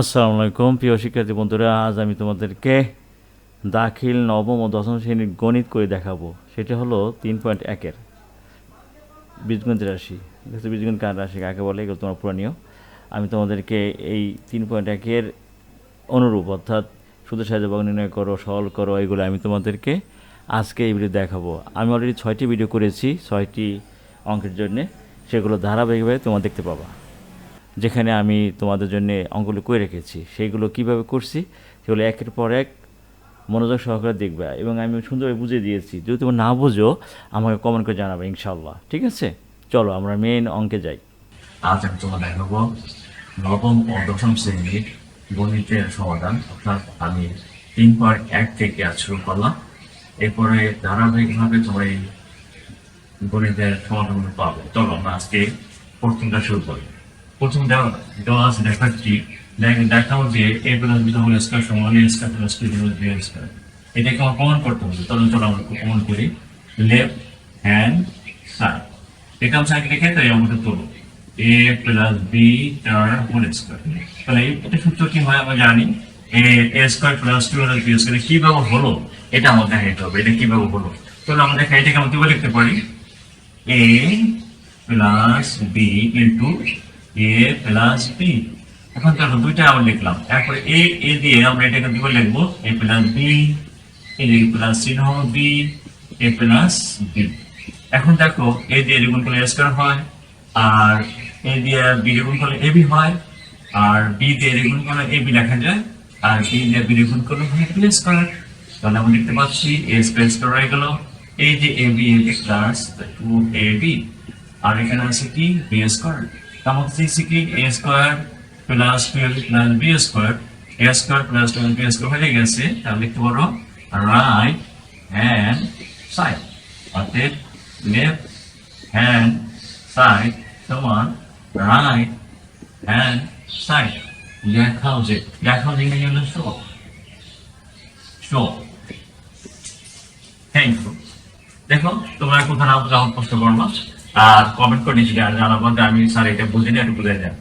আসসালামু আলাইকুম। প্রিয় শিক্ষার্থী বন্ধুরা, আজ আমি তোমাদেরকে দাখিল নবম ও দশম শ্রেণির গণিত করে দেখাবো। সেটা হলো তিন পয়েন্ট একের বীজগণিত রাশি। বীজগণিত কার রাশি, কাকে বলে, এগুলো তোমার পুরানীয় আমি তোমাদেরকে এই তিন পয়েন্ট একের অনুরূপ, অর্থাৎ শুধু সাহায্য ভাগ নির্ণয় করো, সরল করো, এগুলো আমি তোমাদেরকে আজকে এই ভিডিও দেখাবো। আমি অলরেডি ছয়টি ভিডিও করেছি, ছয়টি অঙ্কের জন্যে। সেগুলো ধারাবাহিকভাবে তোমরা দেখতে পাবা। যেখানে আমি তোমাদের জন্য অঙ্কগুলো করে রেখেছি, সেইগুলো কীভাবে করছি সেগুলো একের পর এক মনোযোগ সহকারে দেখবে এবং আমি সুন্দরভাবে বুঝিয়ে দিয়েছি। যদি তোমরা না বুঝো, আমাকে কমেন্ট করে জানাবে ইনশাল্লাহ ঠিক আছে? চলো আমরা মেইন অঙ্কে যাই। আজ আমি তোমার দেখাবো নবম ও দশম শ্রেণির গণিতের সমাধান। অর্থাৎ আমি তিন পয়েন্ট এক থেকে আজ শুরু করলাম। এরপরে ধারাবাহিকভাবে তোমরা এই গণিতের সমাধানগুলো পাবে। চলো আমরা আজকে প্রথমটা শুরু করি। প্রথম দেওয়া দেওয়া আছে দেখাচ্ছি দেখ- দেখাও যে A plus B whole square সমান A square plus B square এটাকে আমার প্রমাণ করতে হবে চলো চলো আমরা প্রমাণ করি। লেফট হ্যান্ড সাইড একাম সাইড লিখে তাই আমাদের তোলো এ প্লাস বি তার হোল স্কোয়ার তাহলে এই- এটা সূত্র কি হয় আমরা জানি? A A square plus two whole B square কীভাবে হলো? এটা আমাদের দেখাইতে হবে, এটা কীভাবে হলো? তাহলে আমরা দেখা এটাকে আমরা কীভাবে লিখতে পারি। A plus B into A plus B এখন দেখো, দুইটা আমরা লিখলাম। এরপরে এ এ দিয়ে আমরা এটাকে দুটো লিখব। A plus B A plus চিহ্ন বি এ প্লাস বি এখন দেখো এ দিয়ে দ্বিগুণ করলে স্কোয়ার হয়, আর এ দিয়ে বি দ্বিগুণ করলে এ বি হয়, আর বি দিয়ে দ্বিগুণ করলে এ বি লেখা যায়, আর বি দিয়ে বি দ্বিগুণ করলে হয় প্লাস স্কোয়ার তাহলে আমরা দেখতে পাচ্ছি এ স্কোয়ার স্কোয়ার হয়ে গেল। এই যে A B A plus two A B আর এখানে আছে কি? বি স্কোয়ার তার মধ্যে দেখছি কি? A square plus twelve plus B square. A square plus twelve B square হয়ে গেছে। তাহলে লিখতে পারো রাইট হ্যান্ড সাইড অর্থাৎ লেফট হ্যান্ড সাইড সমান রাইট হ্যান্ড সাইড যে লেখাও যে ইংরেজি হলো শো শো থ্যাংক ইউ দেখো, তোমরা কোথাও কোথাও প্রশ্ন করবা। আর কমেন্ট করে আর জানাব যে আমি স্যার এটা বুঝিনি একটু বুঝে যান